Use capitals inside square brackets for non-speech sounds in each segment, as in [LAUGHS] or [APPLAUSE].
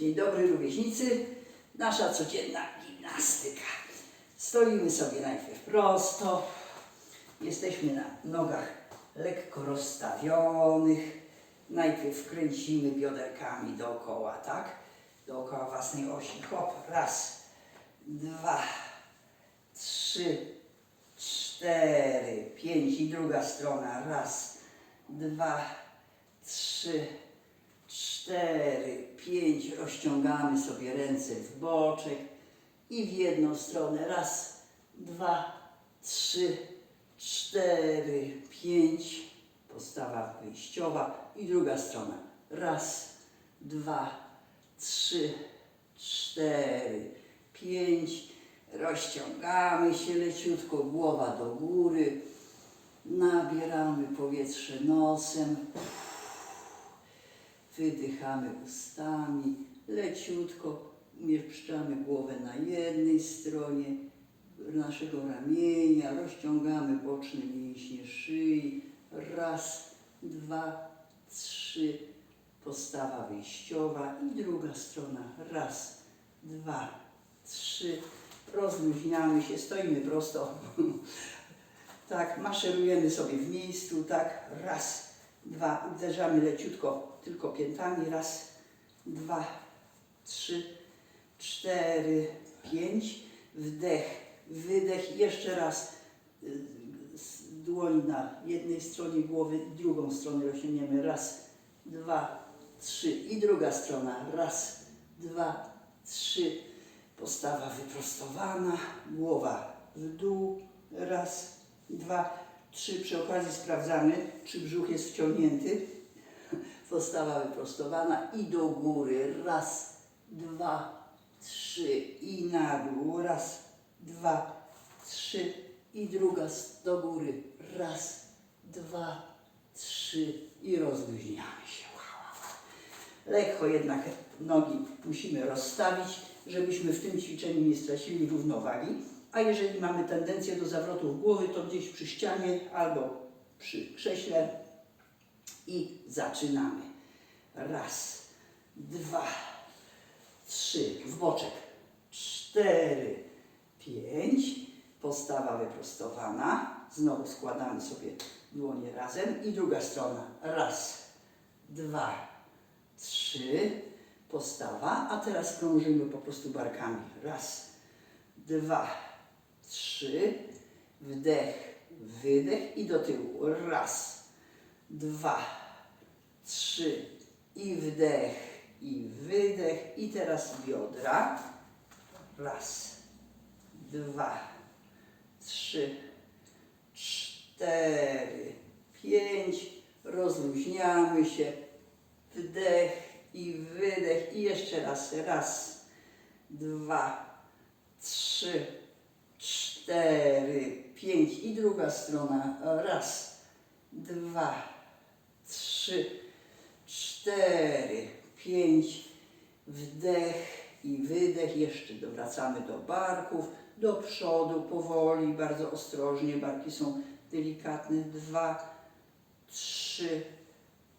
Dzień dobry rówieśnicy. Nasza codzienna gimnastyka. Stoimy sobie najpierw prosto. Jesteśmy na nogach lekko rozstawionych. Najpierw kręcimy bioderkami dookoła, tak? Dookoła własnej osi. Hop, raz, dwa, trzy, cztery, pięć i druga strona. Raz, dwa, trzy, cztery, pięć. Rozciągamy sobie ręce w boczek i w jedną stronę. Raz, dwa, trzy, cztery, pięć. Postawa wyjściowa i druga strona. Raz, dwa, trzy, cztery, pięć. Rozciągamy się leciutko, głowa do góry. Nabieramy powietrze nosem. Wydychamy ustami, leciutko umieszczamy głowę na jednej stronie naszego ramienia, rozciągamy boczne mięśnie szyi. Raz, dwa, trzy. Postawa wyjściowa i druga strona. Raz, dwa, trzy. Rozluźniamy się, stoimy prosto. [LAUGHS] Tak, maszerujemy sobie w miejscu, tak, raz, dwa, uderzamy leciutko tylko piętami, raz, dwa, trzy, cztery, pięć, wdech, wydech, jeszcze raz, y, z dłoni na jednej stronie głowy, drugą stronę rozciągniemy, raz, dwa, trzy i druga strona, raz, dwa, trzy, postawa wyprostowana, głowa w dół, raz, dwa, trzy. Przy okazji sprawdzamy, czy brzuch jest wciągnięty. [LAUGHS] Postawa wyprostowana i do góry. Raz, dwa, trzy i na dół. Raz, dwa, trzy i druga do góry. Raz, dwa, trzy i rozluźniamy się. Lekko jednak nogi musimy rozstawić, żebyśmy w tym ćwiczeniu nie stracili równowagi. A jeżeli mamy tendencję do zawrotów głowy, to gdzieś przy ścianie albo przy krześle i zaczynamy. Raz, dwa, trzy, w boczek, cztery, pięć. Postawa wyprostowana. Znowu składamy sobie dłonie razem i druga strona. Raz, dwa, trzy. Postawa, a teraz krążymy po prostu barkami. Raz, dwa, trzy. Wdech, wydech i do tyłu. Raz, dwa, trzy i wdech i wydech. I teraz biodra. Raz, dwa, trzy, cztery, pięć. Rozluźniamy się. Wdech i wydech. I jeszcze raz. Raz, dwa, trzy, cztery, pięć. I druga strona. Raz, dwa, trzy, cztery, pięć. Wdech i wydech. Jeszcze wracamy do barków, do przodu powoli, bardzo ostrożnie. Barki są delikatne. Dwa, trzy,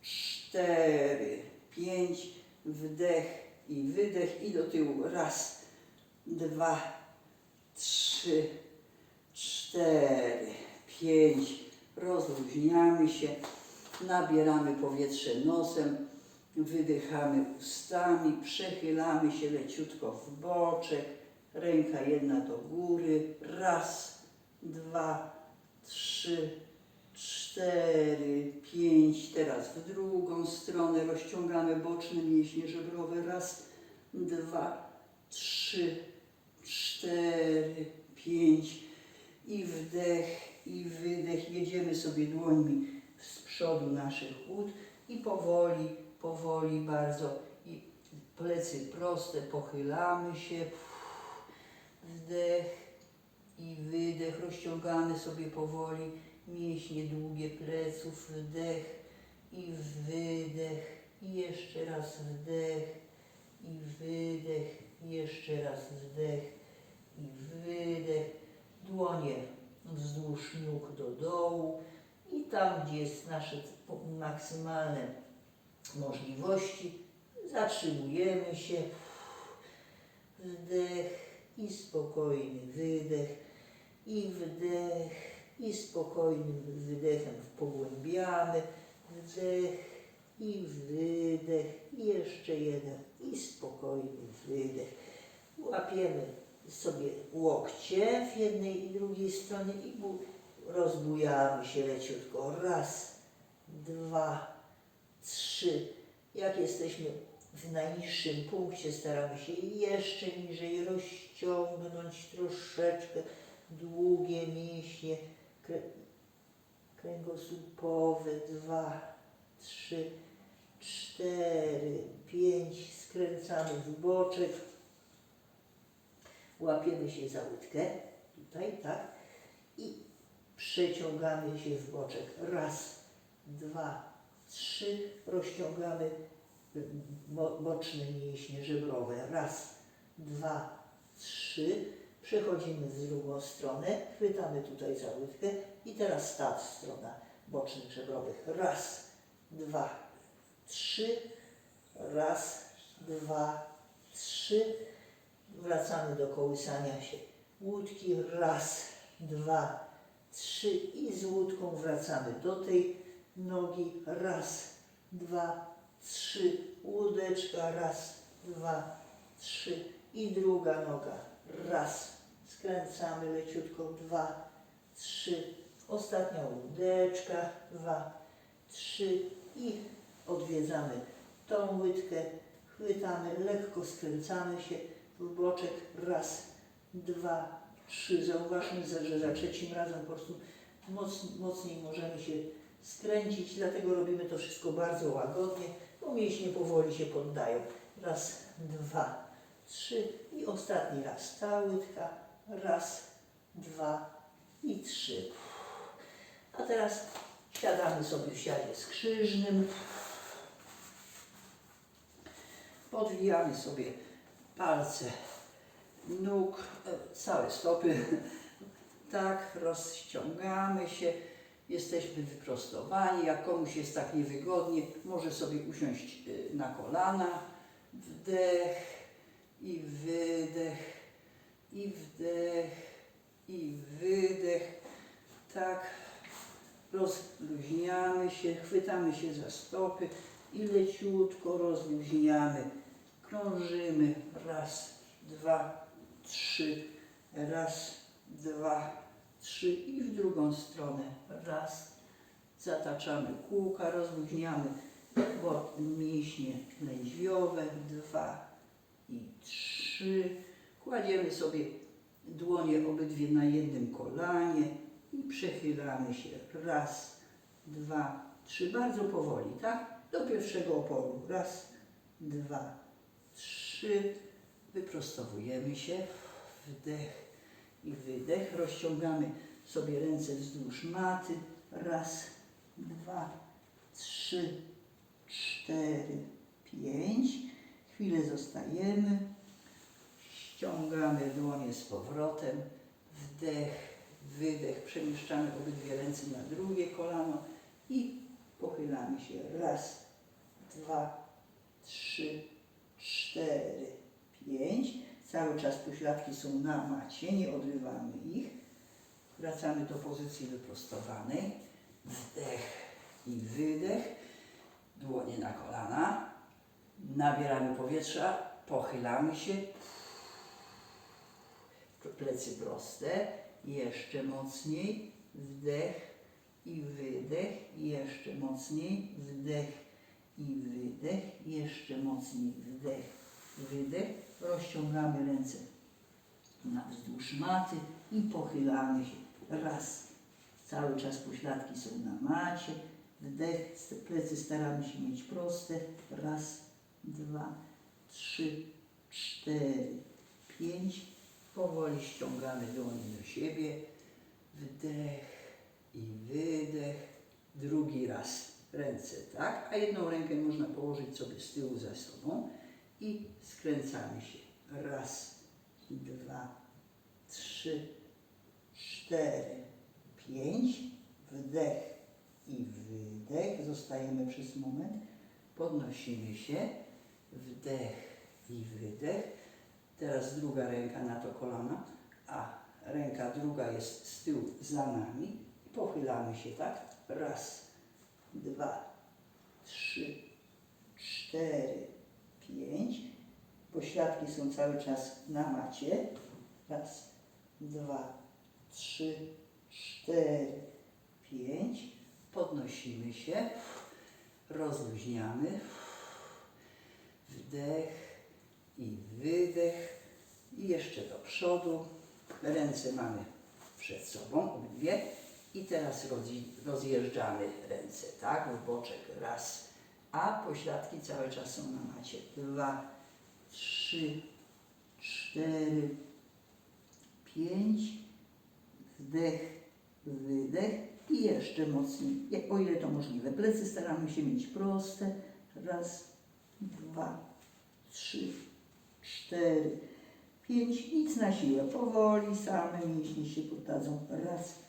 cztery, pięć. Wdech i wydech. I do tyłu. Raz, dwa, trzy, cztery, pięć. Rozluźniamy się. Nabieramy powietrze nosem. Wydychamy ustami, przechylamy się leciutko w boczek, ręka jedna do góry, raz, dwa, trzy, cztery, pięć, teraz w drugą stronę rozciągamy boczne mięśnie żebrowe, raz, dwa, trzy, cztery, pięć. I wdech i wydech, jedziemy sobie dłońmi z przodu naszych ud i powoli, powoli bardzo. I plecy proste, pochylamy się, wdech i wydech, rozciągamy sobie powoli mięśnie długie pleców, wdech i wydech. I jeszcze raz wdech i wydech, jeszcze raz wdech i wydech, dłonie wzdłuż nóg do dołu i tam, gdzie jest nasze maksymalne możliwości, Zatrzymujemy się. Wdech i spokojny wydech. I wdech i spokojnym wydechem pogłębiamy. Wdech i wydech. I jeszcze jeden. I spokojny wydech. Łapiemy sobie łokcie w jednej i drugiej stronie i bu- rozbujamy się leciutko. Raz, dwa, trzy. Jak jesteśmy w najniższym punkcie, staramy się jeszcze niżej rozciągnąć troszeczkę długie mięśnie krę- kręgosłupowe. Dwa, trzy, cztery, pięć. Skręcamy w boczek. Łapiemy się za łydkę. Tutaj, tak. I przeciągamy się w boczek. Raz, dwa, trzy. Rozciągamy bo, boczne mięśnie żebrowe. Raz, dwa, trzy. Przechodzimy w drugą stronę. Chwytamy tutaj za łydkę. I teraz ta strona bocznych żebrowych. Raz, dwa, trzy. Raz, dwa, trzy. Wracamy do kołysania się łódki. Raz, dwa, trzy. I z łódką wracamy do tej nogi. Raz, dwa, trzy. Łódeczka. Raz, dwa, trzy. I druga noga. Raz. Skręcamy leciutko. Dwa, trzy. Ostatnia łódeczka. Dwa, trzy. I odwiedzamy tą łydkę. Chwytamy, lekko skręcamy się w boczek. Raz, dwa, trzy. Zauważmy, że- że za trzecim razem po prostu moc, mocniej możemy się skręcić, dlatego robimy to wszystko bardzo łagodnie, bo mięśnie powoli się poddają. Raz, dwa, trzy i ostatni raz. Ta łydka. Raz, dwa i trzy. A teraz siadamy sobie w siadzie skrzyżnym. Podwijamy sobie palce nóg, e, całe stopy. Tak, rozciągamy się. Jesteśmy wyprostowani. Jak komuś jest tak niewygodnie, może sobie usiąść y, na kolana. Wdech i wydech, i wdech, i wydech. Tak, rozluźniamy się, chwytamy się za stopy i leciutko rozluźniamy. Krążymy. Raz, dwa, trzy. Raz, dwa, trzy i w drugą stronę. Raz. Zataczamy kółka, rozluźniamy bo mięśnie lędźwiowe. Dwa i trzy. Kładziemy sobie dłonie obydwie na jednym kolanie i przechylamy się. Raz, dwa, trzy. Bardzo powoli, tak? Do pierwszego oporu. Raz, dwa, trzy. Wyprostowujemy się. Wdech i wydech. Rozciągamy sobie ręce wzdłuż maty. Raz, dwa, trzy, cztery, pięć. Chwilę zostajemy. Ściągamy dłonie z powrotem. Wdech, wydech. Przemieszczamy obydwie ręce na drugie kolano i pochylamy się. Raz, dwa, trzy, cztery, pięć. Cały czas pośladki są na macie, nie odrywamy ich. Wracamy do pozycji wyprostowanej. Wdech i wydech. Dłonie na kolana. Nabieramy powietrza, pochylamy się. Plecy proste. Jeszcze mocniej. Wdech i wydech. Jeszcze mocniej. Wdech i wydech. Jeszcze mocniej. Wdech, wydech. Rozciągamy ręce na wzdłuż maty i pochylamy się. Raz. Cały czas pośladki są na macie. Wdech, plecy staramy się mieć proste. Raz, dwa, trzy, cztery, pięć. Powoli ściągamy dłonie do siebie. Wdech i wydech. Drugi raz ręce, tak? A jedną rękę można położyć sobie z tyłu za sobą i skręcamy się. Raz, dwa, trzy, cztery, pięć. Wdech i wydech. Zostajemy przez moment. Podnosimy się. wdech i wydech. Teraz druga ręka na to kolana, a ręka druga jest z tyłu za nami. Pochylamy się tak. Raz, dwa, trzy, cztery, pięć. Pośladki są cały czas na macie. Raz, dwa, trzy, cztery, pięć. Podnosimy się, rozluźniamy. Wdech i wydech. I jeszcze do przodu. Ręce mamy przed sobą, obydwie. I teraz rozjeżdżamy ręce, tak? W boczek. Raz. A pośladki cały czas są na macie. Dwa, trzy, cztery, pięć. Wdech, wydech i jeszcze mocniej, o ile to możliwe. Plecy staramy się mieć proste. Raz, dwa, trzy, cztery, pięć. Nic na siłę. Powoli same mięśnie się podadzą. Raz,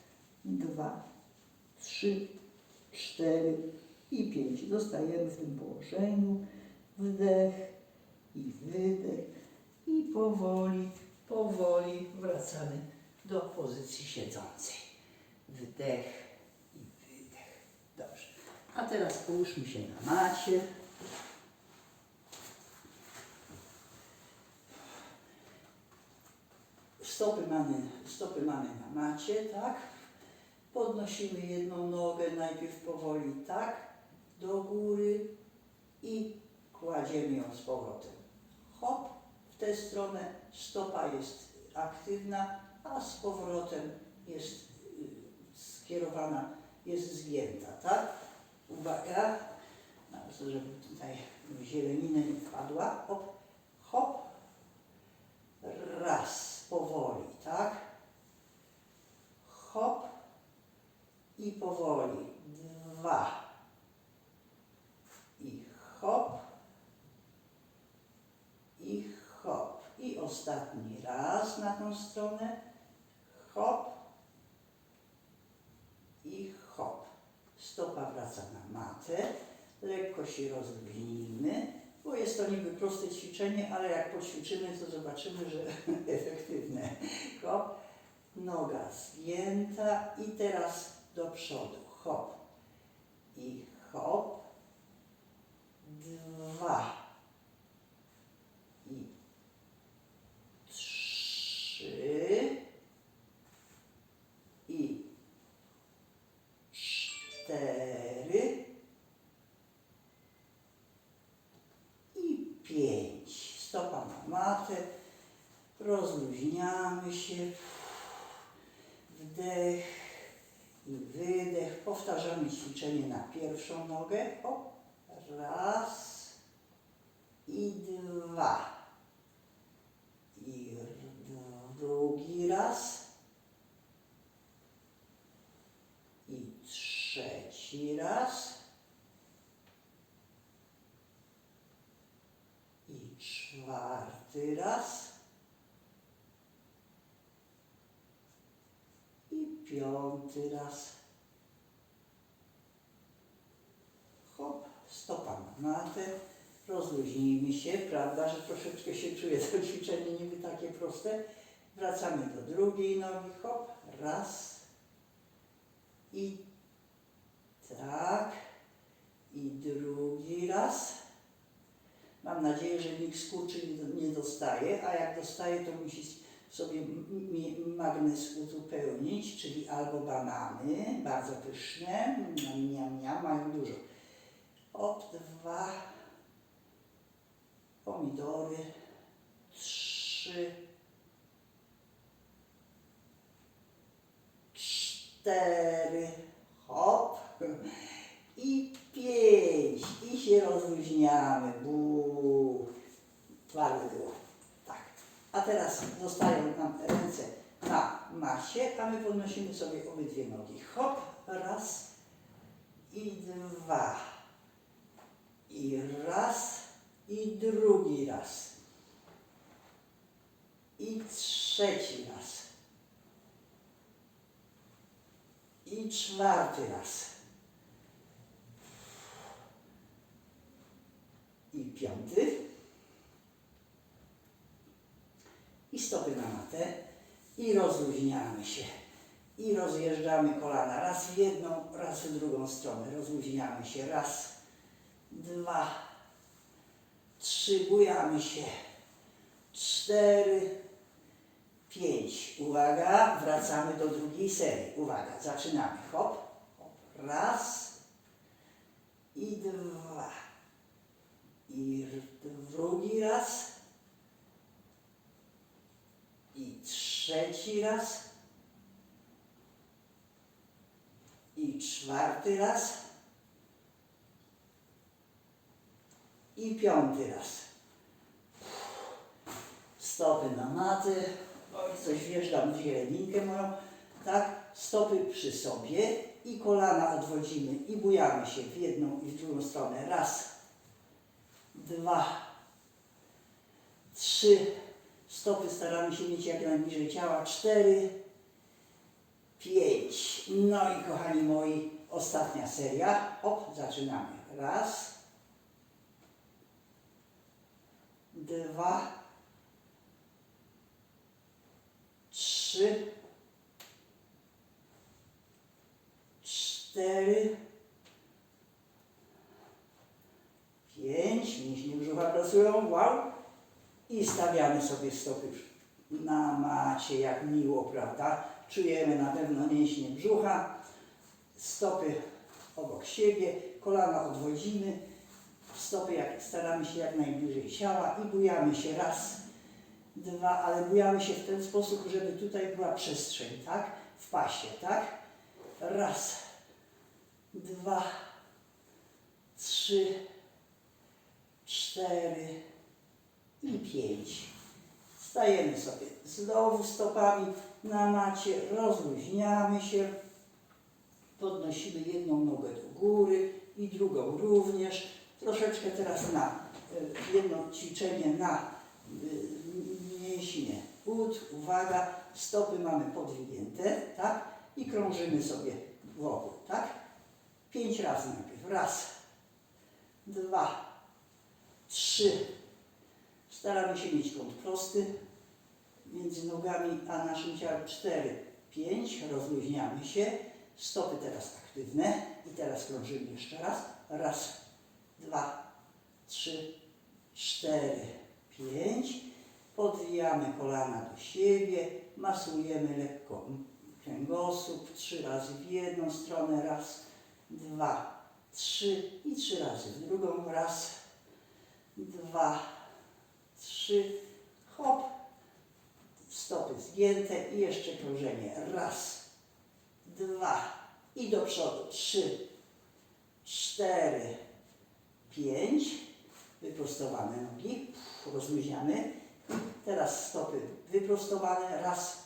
dwa, trzy, cztery i pięć. Zostajemy w tym położeniu. Wdech i wydech. I powoli, powoli wracamy do pozycji siedzącej. Wdech i wydech. Dobrze. A teraz połóżmy się na macie. Stopy mamy, stopy mamy na macie, tak? Podnosimy jedną nogę najpierw powoli tak, do góry i kładziemy ją z powrotem. Hop, w tę stronę stopa jest aktywna, a z powrotem jest y, skierowana, jest zgięta, tak? Uwaga, żeby tutaj w zieleninę nie wpadła. Hop, hop, raz, powoli, tak? Hop i powoli, dwa i hop i hop. I ostatni stronę. Hop i hop. Stopa wraca na matę. Lekko się rozluźnijmy, bo jest to niby proste ćwiczenie, ale jak poćwiczymy, to zobaczymy, że [LAUGHS] efektywne. Hop. Noga zgięta i teraz do przodu. Hop i hop. Dwa i trzy i cztery i pięć. Stopa na matę. Rozluźniamy się. Wdech i wydech. Powtarzamy ćwiczenie na pierwszą nogę. O, raz i dwa. I drugi raz. I trzeci raz. I czwarty raz. I piąty raz. Hop, stopa na matę. Rozluźnijmy się, prawda, że troszeczkę się czuje to ćwiczenie niby takie proste. Wracamy do drugiej nogi, hop, raz i tak i drugi raz. Mam nadzieję, że nikt skurczy nie- dostaje, a jak dostaje, to musi sobie magnes uzupełnić, czyli albo banany, bardzo pyszne, miam, miam, miam, mają dużo. Op, dwa, pomidory, trzy, cztery, hop. I pięć. I się rozluźniamy, bu, twarde było, tak. A teraz zostają nam ręce na masie, a my podnosimy sobie obydwie nogi, hop, raz. I dwa, i raz, i drugi raz. I trzeci raz. I czwarty raz. I piąty. I stopy na matę. I rozluźniamy się i rozjeżdżamy kolana raz w jedną, raz w drugą stronę. Rozluźniamy się raz, dwa, trzy, bujamy się. Cztery, pięć. Uwaga, wracamy do drugiej serii. Uwaga, zaczynamy. Hop, hop. Raz i dwa. I drugi raz. I trzeci raz. I czwarty raz. I piąty raz. Stopy na maty. Oj, coś wjeżdżam w zieleninkę moją. Tak, stopy przy sobie i kolana odwodzimy i bujamy się w jedną i w drugą stronę. Raz, dwa, trzy. Stopy staramy się mieć jak najbliżej ciała. Cztery, pięć. No i kochani moi, ostatnia seria. Hop, zaczynamy. Raz, dwa, trzy, cztery, pięć. Mięśnie brzucha pracują. Wow. I stawiamy sobie stopy na macie, jak miło, prawda? Czujemy na pewno mięśnie brzucha, stopy obok siebie, kolana odwodzimy, stopy jak, staramy się jak najbliżej ciała i bujamy się raz, dwa, ale bujamy się w ten sposób, żeby tutaj była przestrzeń, tak? W pasie, tak? Raz, dwa, trzy, cztery i pięć. Stajemy sobie znowu stopami na macie, rozluźniamy się, podnosimy jedną nogę do góry i drugą również. Troszeczkę teraz na y, jedno ćwiczenie na y, mięśnie ud. Uwaga, stopy mamy podwinięte, tak? I krążymy sobie wokół, tak? Pięć razy najpierw. Raz, dwa, trzy. Staramy się mieć kąt prosty między nogami a naszym ciałem. Cztery, pięć. Rozluźniamy się. Stopy teraz aktywne. I teraz krążymy jeszcze raz. Raz, dwa, trzy, cztery, pięć. Podwijamy kolana do siebie. Masujemy lekko kręgosłup. Trzy razy w jedną stronę. Raz, dwa, trzy i trzy razy w drugą. Raz, dwa, trzy, hop, stopy zgięte i jeszcze krążenie. Raz, dwa i do przodu. Trzy, cztery, pięć. Wyprostowane nogi, rozluźniamy. Teraz stopy wyprostowane. Raz,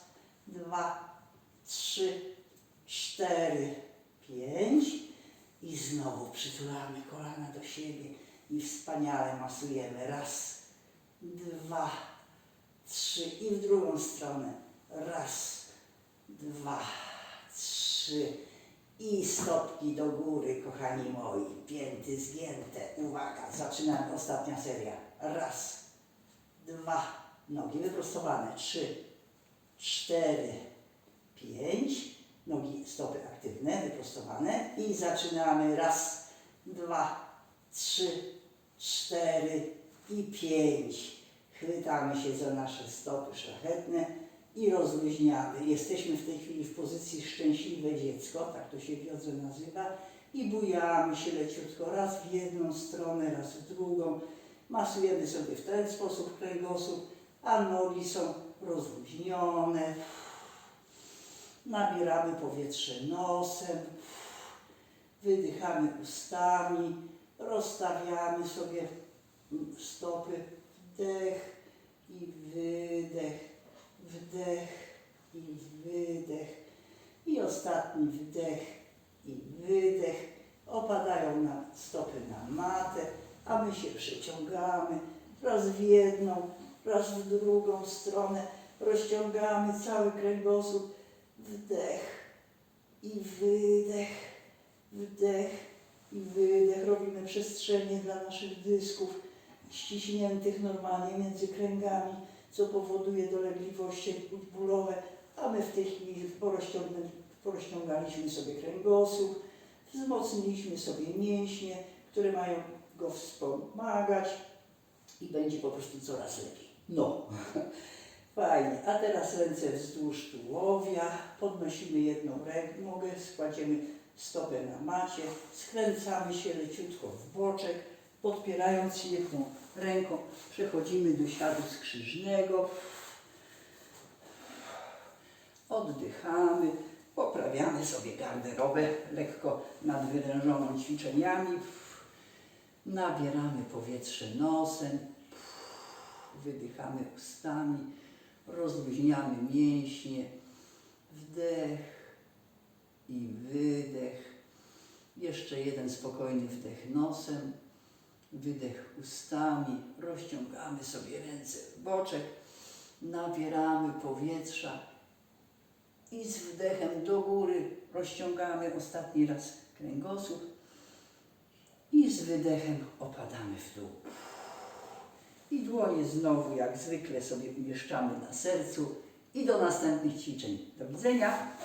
dwa, trzy, cztery, pięć. I znowu przytulamy kolana do siebie i wspaniale masujemy. Raz, dwa, trzy i w drugą stronę. Raz, dwa, trzy i stopki do góry, kochani moi. Pięty zgięte. Uwaga, zaczynamy. Ostatnia seria. Raz, dwa, nogi wyprostowane. Trzy, cztery, pięć. Nogi, stopy aktywne, wyprostowane. I zaczynamy. Raz, dwa, trzy, cztery i pięć. Chwytamy się za nasze stopy szlachetne i rozluźniamy. Jesteśmy w tej chwili w pozycji szczęśliwe dziecko, tak to się w jodze nazywa. I bujamy się leciutko, raz w jedną stronę, raz w drugą. Masujemy sobie w ten sposób kręgosłup, a nogi są rozluźnione. Nabieramy powietrze nosem, wydychamy ustami, rozstawiamy sobie stopy, wdech i wydech, wdech i wydech i ostatni wdech i wydech. Opadają na stopy na matę, a my się przeciągamy raz w jedną, raz w drugą stronę. Rozciągamy cały kręgosłup. Wdech i wydech, wdech i wydech. Robimy przestrzenie dla naszych dysków ściśniętych normalnie między kręgami. Co powoduje dolegliwości bólowe, a my w tej chwili porozciągaliśmy sobie kręgosłup, wzmocniliśmy sobie mięśnie, które mają go wspomagać i będzie po prostu coraz lepiej. No, [LAUGHS] fajnie. A teraz ręce wzdłuż tułowia, podnosimy jedną rękę, nogę, składziemy stopę na macie, skręcamy się leciutko w boczek, podpierając jedną ręką, przechodzimy do siadu skrzyżnego, oddychamy, poprawiamy sobie garderobę lekko nadwyrężoną ćwiczeniami, nabieramy powietrze nosem, wydychamy ustami, rozluźniamy mięśnie, wdech i wydech. Jeszcze jeden spokojny wdech nosem, wydech ustami, rozciągamy sobie ręce w boczek, nabieramy powietrza i z wdechem do góry rozciągamy ostatni raz kręgosłup i z wydechem opadamy w dół. I dłonie znowu jak zwykle sobie umieszczamy na sercu i do następnych ćwiczeń. Do widzenia.